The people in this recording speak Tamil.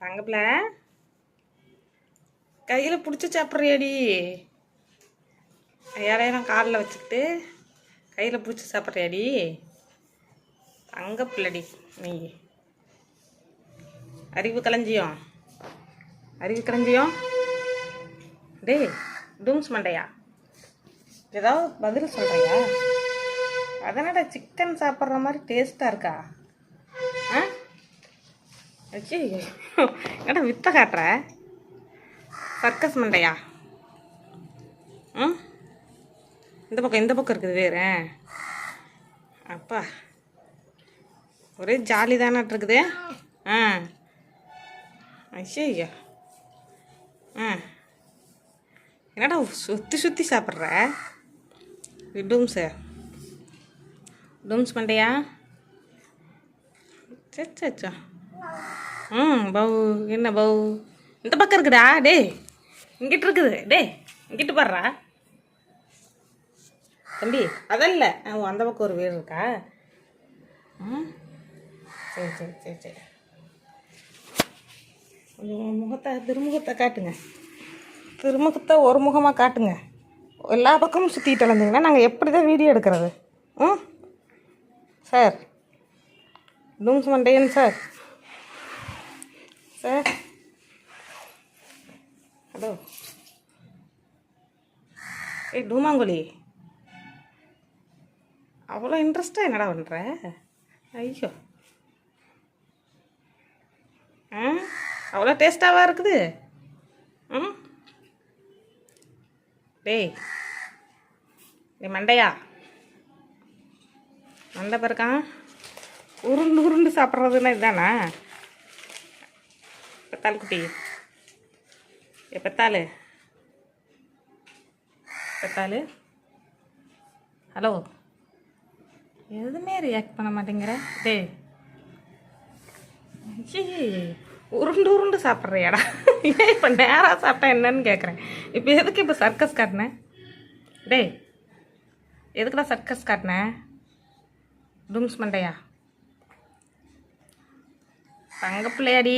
தங்கப்பில? கையில் பிடிச்சி சாப்பிட்றியாடி? யாரையெல்லாம் காலில் வச்சுக்கிட்டு கையில் பிடிச்சி சாப்பிட்றியாடி? தங்க பிள்ளடி நீ. அறிவு களஞ்சியம் அறிவு களஞ்சியம் டேய் டூம்ஸ் மண்டையா? ஏதாவது பதில் சொல்கிறியா அதனடா சிக்கன் சாப்பிட்ற மாதிரி டேஸ்ட்டாக இருக்கா? அச்சி என்னடா வித்த காட்டுற? சர்க்கஸ் மண்டையா? ம்? இந்த பக்கம் இந்த பக்கம் இருக்குது வேறு. அப்பா. ஒரே ஜாலி தானே இருக்குது. ஆ. ஐயோ ஆ. என்னடா சுற்றி சுற்றி சாப்பிட்ற? டூம்ஸு. டூம்ஸ் மண்டையா? சச்சா ம் பவு. என்ன பவு? இந்த பக்கம் இருக்குடா டேய். இங்கிட்டு இருக்குது. டேய் இங்கிட்டு பாடுறா தம்பி அதான் இல்லை. அந்த பக்கம் ஒரு வீடு இருக்கா? ம். சரி சரி சரி சரி. கொஞ்சம் முகத்தை திருமுகத்தை காட்டுங்க. திருமுகத்தை ஒரு முகமாக காட்டுங்க. எல்லா பக்கமும் சுற்றிட்டு வந்தீங்கன்னா நாங்கள் எப்படி தான் வீடியோ எடுக்கிறது? ம்? சார். டூம்ஸ் மண்டையன் சார். சார் ஹலோ ஏய் டூமாங்குழி அவ்வளோ இன்ட்ரெஸ்ட்டாக என்னடா பண்ணுற ஐயோ ஆ அவ்வளோ டேஸ்ட்டாவாக இருக்குது ம் டேய் நீ மண்டையா மண்டை பிறக்கான் உருண்டு உருண்டு சாப்பிட்றதுன்னா இதுதானா பெத்தால் குட்டி ஏ பெத்தாலு பெத்தாலு ஹலோ எதுவுமே ரியாக்ட் பண்ண மாட்டேங்கிற டேய் ஐயே, உருண்டு உருண்டு சாப்பிட்றியாடா ஏன் இப்போ நேராக சாப்பிட்டா என்னன்னு கேட்குறேன் இப்போ எதுக்கு இப்போ சர்க்கஸ் காட்டினேன் டேய் எதுக்குடா சர்க்கஸ் காட்டினேன் டூம்ஸ் மண்டையா தங்க பிள்ளையாடி